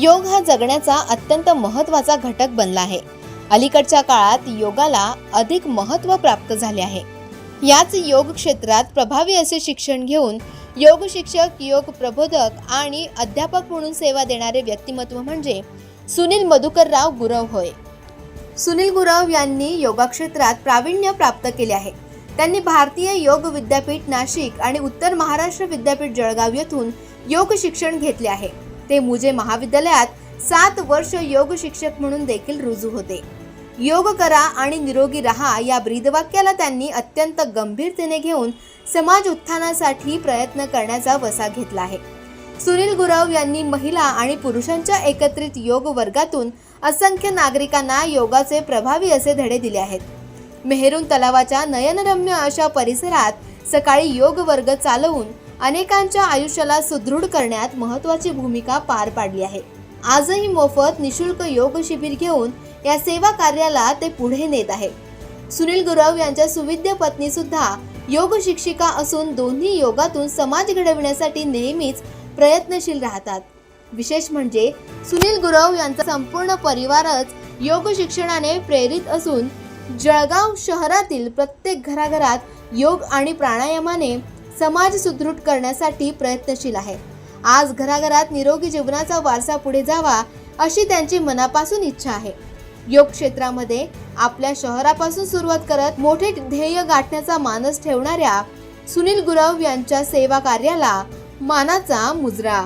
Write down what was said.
योग हा जगण्याचा अत्यंत महत्त्वाचा घटक बनला आहे. अलीकडच्या काळात योगाला अधिक महत्त्व प्राप्त झाले आहे. याच योग क्षेत्रात प्रभावी असे शिक्षण घेऊन योग शिक्षक योग प्रबोधक आणि अध्यापक म्हणून सेवा देणारे व्यक्तिमत्व म्हणजे सुनील मधुकरराव गुरव होय. सुनील गुरव यांनी योगा क्षेत्रात प्रावीण्य प्राप्त केले आहे. त्यांनी भारतीय योग विद्यापीठ नाशिक आणि उत्तर महाराष्ट्र विद्यापीठ जळगाव येथून योग शिक्षण घेतले आहे. ते मुजे महाविद्यालयात सात वर्ष योग शिक्षक म्हणून देखील रुजू होते. योग करा आणि निरोगी रहा या ब्रीदवाक्याला त्यांनी अत्यंत गंभीरतेने घेऊन समाज उत्थानासाठी प्रयत्न करण्याचा वसा घेतला आहे. सुनील गुरव यांनी महिला आणि पुरुषांच्या एकत्रित योग वर्गातून असंख्य नागरिकांना योगाचे प्रभावी असे धडे दिले आहेत. मेहरून तलावाच्या नयनरम्य अशा परिसरात सकाळी योग वर्ग चालवून अनेकांच्या आयुष्याला सुदृढ करण्यात महत्त्वाची भूमिका पार पाडली आहे. आजही मोफत निशुल्क योग शिबिर घेऊन या सेवा कार्याला ते पुढे नेत आहे. सुनील गुरव यांच्या सुविद्य पत्नी सुद्धा योग शिक्षिका असून दोन्ही योगातून समाज घडविण्यासाठी नेहमीच प्रयत्नशील राहतात. विशेष म्हणजे सुनील गुरव यांचा संपूर्ण परिवारच योग शिक्षणाने प्रेरित असून जळगाव शहरातील प्रत्येक घराघरात योग आणि प्राणायामाने समाज सुदृढ करण्यासाठी प्रयत्नशील आहे. आज घराघरात निरोगी जीवनाचा वारसा पुढे जावा अशी त्यांची मनापासून इच्छा आहे. योग क्षेत्रामध्ये आपल्या शहरापासून सुरुवात करत मोठे ध्येय गाठण्याचा मानस ठेवणाऱ्या सुनील गुरव यांच्या सेवा कार्याला मानाचा मुजरा.